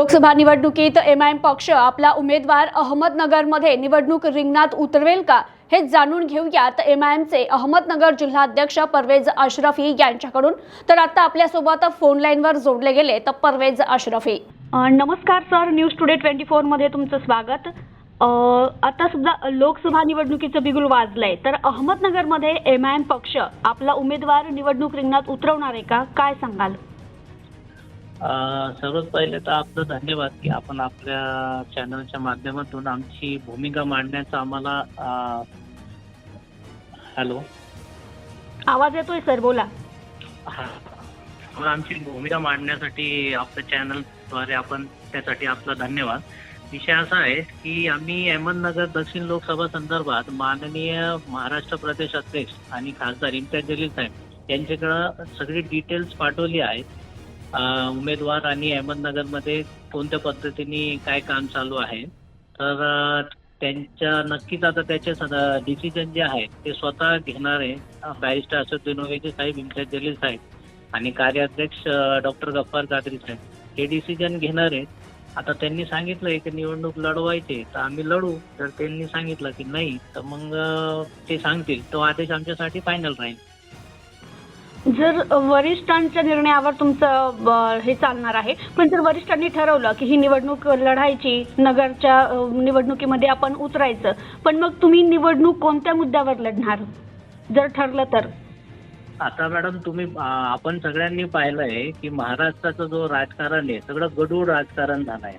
लोकसभा निवडणुकीत M I M पक्ष आपला उमेदवार अहमदनगरमध्ये निवडणूक रिंगणात उतरवेल का हे जाणून घेऊयात एम आय एमचे अहमदनगर जिल्हाध्यक्ष परवेज अशरफी यांच्याकडून. तर आता आपल्यासोबत फोन लाईनवर जोडले गेले तर परवेज अशरफी. नमस्कार सर न्यूज टुडे ट्वेंटी फोरमध्ये तुमचं स्वागत. आता सुद्धा लोकसभा निवडणुकीचं बिगुल वाजलंय. तर अहमदनगरमध्ये एम आय एम पक्ष आपला उमेदवार निवडणूक रिंगणात उतरवणार आहे का? काय सांगाल? सर्वात पहिले तर आपलं धन्यवाद की आपण आपल्या चॅनलच्या माध्यमातून आमची भूमिका मांडण्याचा आम्हाला हॅलो. आवाज येतोय सर बोला. हा. आमची भूमिका मांडण्यासाठी आपल्या चॅनलद्वारे आपण त्यासाठी आपला धन्यवाद. विषय असा आहे की आम्ही अहमदनगर दक्षिण लोकसभा संदर्भात माननीय महाराष्ट्र प्रदेश अध्यक्ष आणि खासदार इम्तियाज जलील साहेब यांच्याकडं सगळी डिटेल्स पाठवली आहेत. उमेदवार आणि अहमदनगरमध्ये कोणत्या पद्धतीने काय काम चालू आहे? तर त्यांच्या नक्कीच आता त्याचे डिसिजन जे आहे ते स्वतः घेणारे बॅरिस्टर असदुद्दीन ओवेचे साहेब इम्तियाज जलील साहेब आणि कार्याध्यक्ष डॉक्टर गफ्फार कादरी साहेब. हे डिसिजन घेणार आता त्यांनी सांगितलंय की निवडणूक लढवायची तर आम्ही लढू. तर त्यांनी सांगितलं की नाही तर मग ते सांगतील. तो आदेश आमच्यासाठी फायनल राहील. जर वरिष्ठांच्या निर्णयावर तुमचं ब- हे चालणार आहे पण जर वरिष्ठांनी ठरवलं की ही निवडणूक लढायची नगरच्या अ, निवडणुकीमध्ये आपण उतरायचं पण मग तुम्ही निवडणूक कोणत्या मुद्द्यावर लढणार? जर ठरलं तर. आता मॅडम तुम्ही आपण सगळ्यांनी पाहिलंय की महाराष्ट्राचं जो राजकारण आहे सगळं गडूळ राजकारण झालं आहे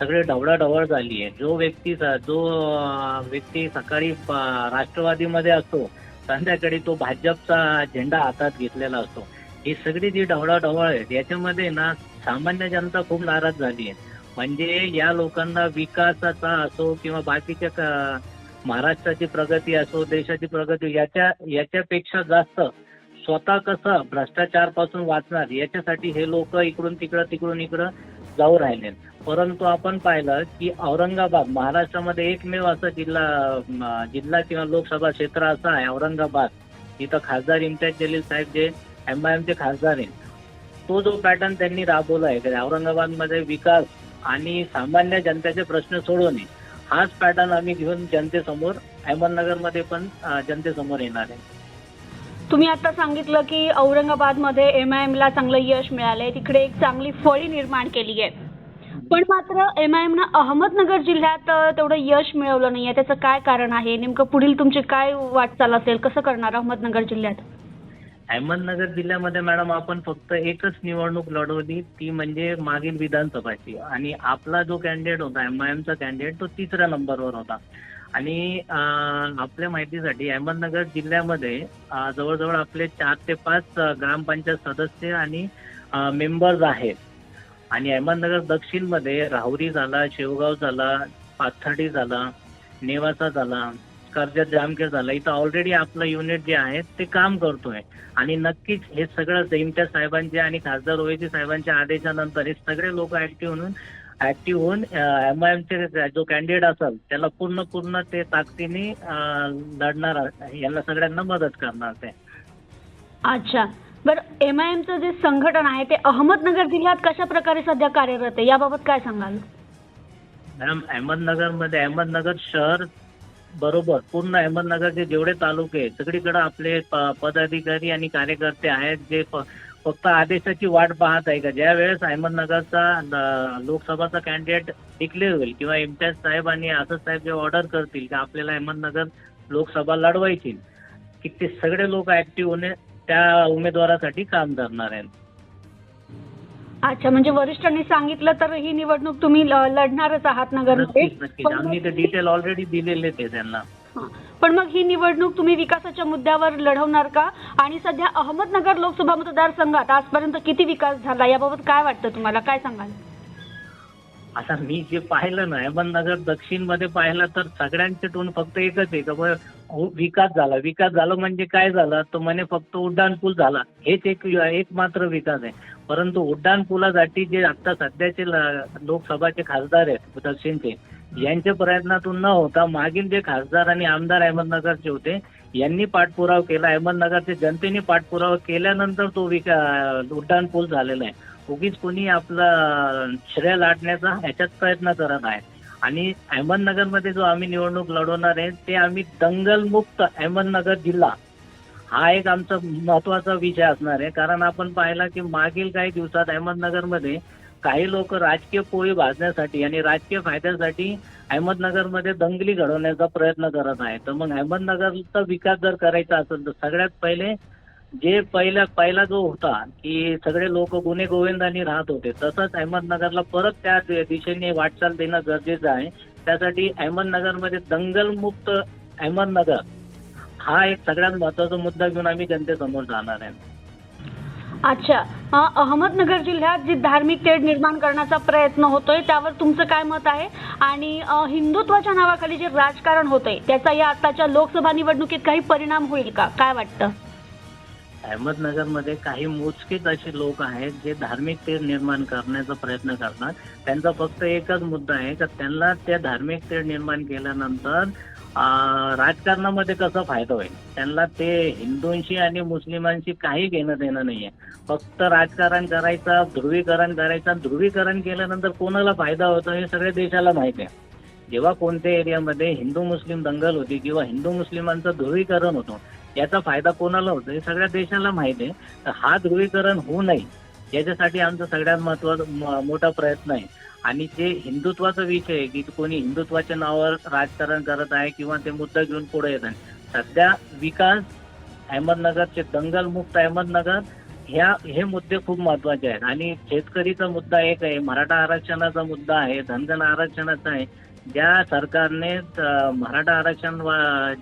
सगळे ढवळाढवळ झाली आहे जो व्यक्ती जो अ, व्यक्ती सकाळी राष्ट्रवादीमध्ये असतो संध्याकाळी तो भाजपचा झेंडा हातात घेतलेला असतो. ही सगळी जी ढवळाढवळ आहे याच्यामध्ये ना सामान्य जनता खूप नाराज झाली आहे. म्हणजे या लोकांना विकासाचा असो किंवा बाकीच्या महाराष्ट्राची प्रगती असो देशाची प्रगती याच्या याच्यापेक्षा जास्त स्वतः कसं भ्रष्टाचारपासून वाचणार याच्यासाठी हे लोक इकडून तिकडं तिकडून इकडं जाऊ राहिले परंतु आपण पाहिलं की औरंगाबाद महाराष्ट्रामध्ये एकमेव असा जिल्हा जिल्हा किंवा लोकसभा क्षेत्र असा आहे औरंगाबाद. इथं खासदार इम्तियाज जलील साहेब जे एम आय एमचे खासदार आहेत. तो जो पॅटर्न त्यांनी राबवला आहे औरंगाबादमध्ये विकास आणि सामान्य जनतेचे प्रश्न सोडवणे हाच पॅटर्न आम्ही घेऊन जनतेसमोर अहमदनगरमध्ये पण जनतेसमोर येणार आहे. तुम्ही आता सांगितलं की औरंगाबादमध्ये एम आय एमला चांगलं यश मिळालंय. तिकडे एक चांगली फळी निर्माण केली आहे. पण मात्र एम आय एमनं अहमदनगर जिल्ह्यात तेवढं यश मिळवलं नाहीये. त्याचं काय कारण आहे? नेमकं पुढील तुमची काय वाटचाल असेल? कसं करणार अहमदनगर जिल्ह्यात? अहमदनगर जिल्ह्यामध्ये मॅडम आपण फक्त एकच निवडणूक लढवली. ती म्हणजे मागील विधानसभाची. आणि आपला जो कॅन्डिडेट होता एम आय एमचा कॅन्डिडेट तो तिसऱ्या नंबरवर होता. आणि आपल्या माहितीसाठी अहमदनगर जिल्ह्यामध्ये जवळजवळ आपले चार ते पाच ग्रामपंचायत सदस्य आणि मेंबर्स आहेत. आणि अहमदनगर दक्षिणमध्ये राहुरी झाला शेवगाव झाला पाथर्डी झाला नेवासा झाला कर्जत जामखेड झाला. इथं ऑलरेडी आपलं युनिट जे आहे ते काम करतोय. आणि नक्कीच हे सगळं इम्तियाज साहेबांचे आणि खासदार ओवेसी साहेबांच्या आदेशानंतर हे सगळे लोक ऍक्टिव्ह होऊन ऍक्टिव्ह होऊन एम आय एमचे जो कॅन्डिडेट असेल त्याला पूर्ण पूर्ण ते ताकदीने लढणार यांना सगळ्यांना मदत करणार ते. अच्छा. बरं एम आय एमचं जे संघटन आहे ते अहमदनगर जिल्ह्यात कशा प्रकारे सध्या कार्यरत आहे? याबाबत काय सांगाल? मॅडम अहमदनगरमध्ये अहमदनगर शहर बरोबर पूर्ण अहमदनगरचे जेवढे तालुके आहेत सगळीकडे आपले प- पदाधिकारी आणि कार्यकर्ते आहेत जे फ- फक्त आदेशाची वाट पाहत आहे का? ज्या वेळेस अहमदनगरचा लोकसभाचा कॅन्डिडेट डिक्लेअर होईल किंवा इम्तियाज साहेब आणि आझाद साहेब जे ऑर्डर करतील की आपल्याला अहमदनगर लोकसभा लढवायची की ते सगळे लोक ऍक्टिव्ह होणे त्या उमेदवारासाठी काम करणार आहेत. अच्छा म्हणजे वरिष्ठांनी सांगितलं तर ही निवडणूक तुम्ही ल- लढणारच आहात नगरमध्ये. नक्कीच नक्कीच. आम्ही ते डिटेल ऑलरेडी दिलेले ते त्यांना. हां. पण मग ही निवडणूक तुम्ही विकासाच्या मुद्द्यावर लढवणार का? आणि सध्या अहमदनगर लोकसभा मतदारसंघात आजपर्यंत किती विकास झाला? याबाबत काय वाटतं तुम्हाला? काय सांगाल? आता मी जे पाहिलं ना अहमदनगर दक्षिणमध्ये पाहिलं तर सगळ्यांचे टोन फक्त एकच आहे. का हो, विकास झाला. विकास झाला म्हणजे काय झालं? तर म्हणे फक्त उड्डाण पूल झाला. हेच एक एक मात्र विकास आहे. परंतु उड्डाण पुलासाठी जे आता सध्याचे लोकसभाचे खासदार आहेत दक्षिणचे यांच्या प्रयत्नातून न होता मागील जे खासदार आणि आमदार अहमदनगरचे होते यांनी पाठपुरावा केला. अहमदनगरच्या जनतेने पाठपुरावा केल्यानंतर तो विका उड्डाण पूल झालेला आहे. उगीच कोणी आपला श्रेय लाटण्याचा ह्याच्यात प्रयत्न करत आहे. आणि अहमदनगरमध्ये जो आम्ही निवडणूक लढवणार आहे ते आम्ही दंगलमुक्त अहमदनगर जिल्हा हा एक आमचा महत्त्वाचा विषय असणार आहे. कारण आपण पाहिला की मागील काही दिवसात अहमदनगरमध्ये काही लोक राजकीय पोळी भाजण्यासाठी आणि राजकीय फायद्यासाठी अहमदनगरमध्ये दंगली घडवण्याचा प्रयत्न करत आहे तर मग अहमदनगरचा विकास जर करायचा असेल तर सगळ्यात पहिले जे पहिला पहिला जो होता की सगळे लोक गुन्हे गोविंदांनी राहत होते तसंच अहमदनगरला परत त्या दिशेने वाटचाल देणं गरजेचं आहे. त्यासाठी अहमदनगरमध्ये दंगलमुक्त अहमदनगर हा एक सगळ्यात महत्त्वाचा मुद्दा घेऊन आम्ही जनतेसमोर जाणार आहे. अच्छा. अहमदनगर जिल्ह्यात जी धार्मिक तेढ निर्माण करण्याचा प्रयत्न होतोय त्यावर तुमचं काय मत आहे? आणि हिंदुत्वाच्या नावाखाली जे राजकारण होतंय त्याचा या आताच्या लोकसभा निवडणुकीत काही परिणाम होईल का? काय वाटतं? अहमदनगरमध्ये काही मोजकेच असे लोक आहेत जे धार्मिक तेढ निर्माण करण्याचा प्रयत्न करतात. त्यांचा फक्त एकच मुद्दा आहे का त्यांना त्या धार्मिक तेढ निर्माण केल्यानंतर राजकारणामध्ये कसा फायदा होईल? त्यांना ते हिंदूंशी आणि मुस्लिमांशी काही घेणं देणं नाहीये. फक्त राजकारण करायचं ध्रुवीकरण करायचं ध्रुवीकरण केल्यानंतर कोणाला फायदा होतो हे सगळ्या देशाला माहिती आहे. जेव्हा कोणत्या एरियामध्ये हिंदू मुस्लिम दंगल होती किंवा हिंदू मुस्लिमांचं ध्रुवीकरण होतं याचा फायदा कोणाला होतो हे सगळ्या देशाला माहिती आहे. तर हा ध्रुवीकरण होऊ नये. याच्यासाठी आमचा सगळ्यात महत्त्वाचा मोठा प्रयत्न आहे. आणि जे हिंदुत्वाचा विषय आहे की कोणी हिंदुत्वाच्या नावावर राजकारण करत आहे किंवा ते मुद्दा घेऊन पुढे येत आहे. सध्या विकास अहमदनगरचे दंगलमुक्त अहमदनगर ह्या हे मुद्दे खूप महत्त्वाचे आहेत. आणि शेतकरीचा मुद्दा एक आहे मराठा आरक्षणाचा मुद्दा आहे धनगर आरक्षणाचा आहे. ज्या सरकारने मराठा आरक्षण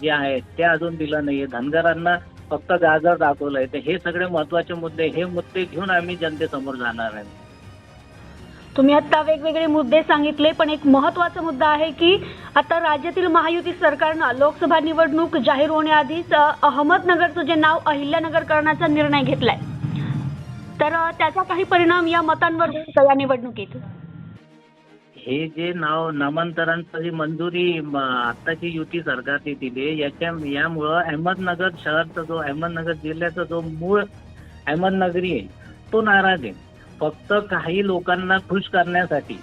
जे आहे ते अजून दिलं नाहीये. धनगरांना फक्त गाजर दाखवलंय. तर हे सगळे महत्त्वाचे मुद्दे हे मुद्दे घेऊन आम्ही जनतेसमोर जाणार आहे. तुम्ही आता वेगवेगळे मुद्दे सांगितले पण एक महत्त्वाचा मुद्दा आहे की आता राज्यातील महायुती सरकारनं लोकसभा निवडणूक जाहीर होण्याआधीच अहमदनगरचं जे नाव अहिल्यानगर करण्याचा निर्णय घेतलाय. तर त्याचा काही परिणाम या मतांवर या निवडणुकीत? हे जे नाव नामांतरांची मंजुरी म, आत्ताची युती सरकारने दिली याच्या यामुळं अहमदनगर शहरचा जो अहमदनगर जिल्ह्याचा जो मूळ अहमदनगरी आहे तो नाराज आहे. फक्त काही लोकांना खुश करण्यासाठी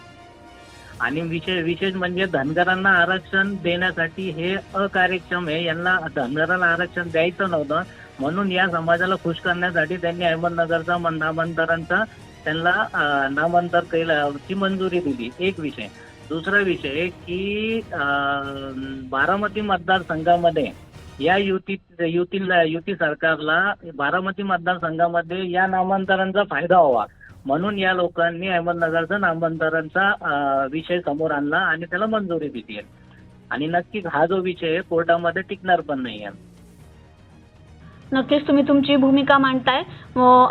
आणि विशेष विशेष म्हणजे धनगरांना आरक्षण देण्यासाठी हे अकार्यक्षम आहे. यांना धनगरांना आरक्षण द्यायचं नव्हतं. म्हणून या समाजाला खुश करण्यासाठी त्यांनी अहमदनगरचा नामांतरांचा त्यांना नामांतर केलं मंजुरी दिली. एक विषय. दुसरा विषय की अं, बारामती मतदारसंघामध्ये या युती युतीला युती सरकारला बारामती मतदारसंघामध्ये या नामांतरांचा फायदा व्हावा. म्हणून या लोकांनी अहमदनगरचा नामांतरांचा विषय समोर आणला आणि त्याला मंजुरी दिली. आणि नक्कीच हा जो विषय कोर्टामध्ये टिकणार पण नाही आहे. नक्कीच तुम्ही तुमची भूमिका मांडताय.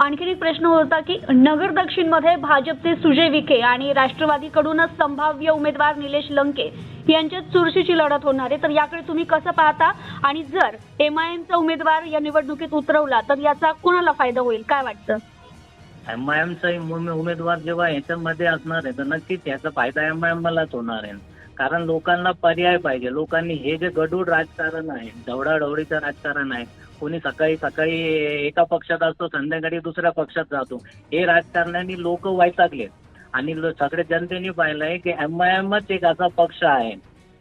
आणखीन एक प्रश्न होता की नगर दक्षिणमध्ये भाजपचे सुजय विखे आणि राष्ट्रवादीकडूनच संभाव्य उमेदवार निलेश लंके यांच्यात चुरशीची लढत होणार आहे. तर याकडे तुम्ही कसं पाहता? आणि जर एम आय एमचा उमेदवार या निवडणुकीत उतरवला तर याचा कोणाला फायदा होईल? काय वाटतं? एम आय एमचा उमेदवार जेव्हा याच्यामध्ये असणार आहे तर नक्कीच याचा फायदा एम आय एमलाच होणार आहे. कारण लोकांना पर्याय पाहिजे. लोकांनी हे जे गडूळ राजकारण आहे ढवळाढवळीचं राजकारण आहे कोणी सकाळी सकाळी एका पक्षात असतो संध्याकाळी दुसऱ्या पक्षात जातो. हे राजकारण्याने लोक वैतागले. आणि सगळे जनतेने पाहिलंय की एमआयएमच एक असा पक्ष आहे.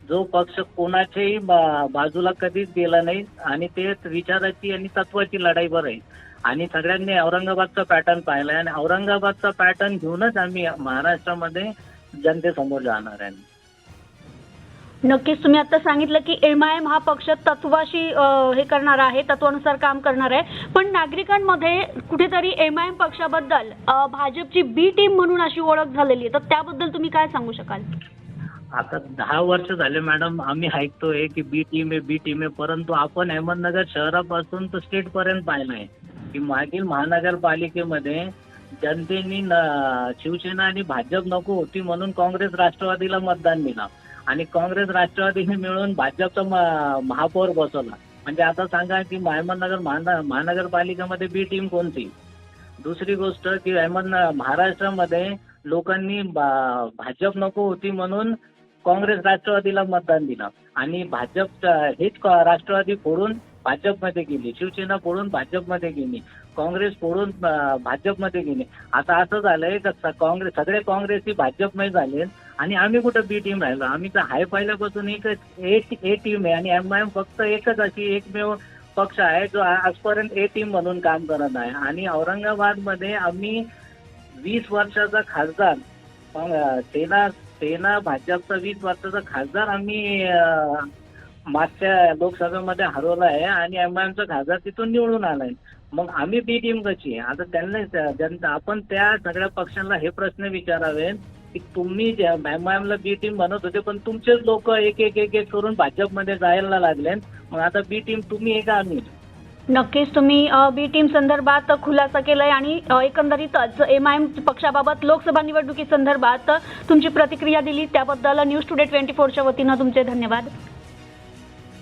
जो पक्ष कोणाच्याही बा- बाजूला कधीच गेला नाही आणि ते विचाराची आणि तत्वाची लढाई बरं आहे. आणि सगळ्यांनी औरंगाबादचा पॅटर्न पाहिलाय. आणि औरंगाबादचा पॅटर्न घेऊनच आम्ही महाराष्ट्रामध्ये जनतेसमोर जाणार आहे. नक्कीच तुम्ही आता सांगितलं की एम आय एम हा पक्ष तत्वाशी हे करणार आहे तत्वानुसार काम करणार आहे. पण नागरिकांमध्ये कुठेतरी एम आय एम पक्षाबद्दल भाजपची बी टीम म्हणून अशी ओळख झालेली आहे. तर त्याबद्दल तुम्ही काय सांगू शकाल? आता दहा वर्ष झाले मॅडम आम्ही ऐकतोय की बी टीम आहे बी टीम आहे परंतु आपण अहमदनगर शहरापासून तर स्टेट पर्यंत पाहिलंय की मागील महानगरपालिकेमध्ये जनतेने शिवसेना आणि भाजप नको होती म्हणून काँग्रेस राष्ट्रवादीला मतदान दिलं. आणि काँग्रेस राष्ट्रवादीने मिळून भाजपचा महापौर बसवला. म्हणजे आता सांगा की अहमदनगर महान- महानगरपालिकेमध्ये बी टीम कोणती? दुसरी गोष्ट की अहमद महाराष्ट्रामध्ये लोकांनी भाजप नको होती म्हणून काँग्रेस राष्ट्रवादीला मतदान दिलं. आणि भाजप हेच राष्ट्रवादी फोडून भाजपमध्ये गेली शिवसेना फोडून भाजपमध्ये गेली काँग्रेस फोडून भाजपमध्ये गेली. आता असं झालंय का काँग्रेस सगळे काँग्रेसी भाजपमध्ये झाले आणि आम्ही कुठं बी टीम राहिलो? आम्ही तर हाय पहिल्यापासून एकच ए ए टीम आहे आणि एम आय एम फक्त एकच अशी एकमेव पक्ष आहे जो आजपर्यंत ए टीम म्हणून काम करत आहे. आणि औरंगाबादमध्ये आम्ही वीस वर्षाचा खासदार सेना सेना भाजपचा वीस वर्षाचा खासदार आम्ही मागच्या लोकसभेमध्ये हरवला आहे आणि एम आय खासदार तिथून निवडून आलाय. मग आम्ही बी टीम कशी आहे? आता त्यांना जनता आपण त्या सगळ्या पक्षांना हे प्रश्न विचारावे की तुम्ही एम आय बी टीम बनवत होते पण तुमचेच लोक एक एक एक एक करून भाजपमध्ये जायला लागले. मग आता बी टीम तुम्ही आहे का आम्ही? नक्कीच तुम्ही बी टीम संदर्भात खुलासा केलाय आणि एकंदरीतच एम आय एम पक्षाबाबत लोकसभा निवडणुकी संदर्भात तुमची प्रतिक्रिया दिली. त्याबद्दल न्यूज टुडे ट्वेंटी फोरच्या वतीनं तुमचे धन्यवाद.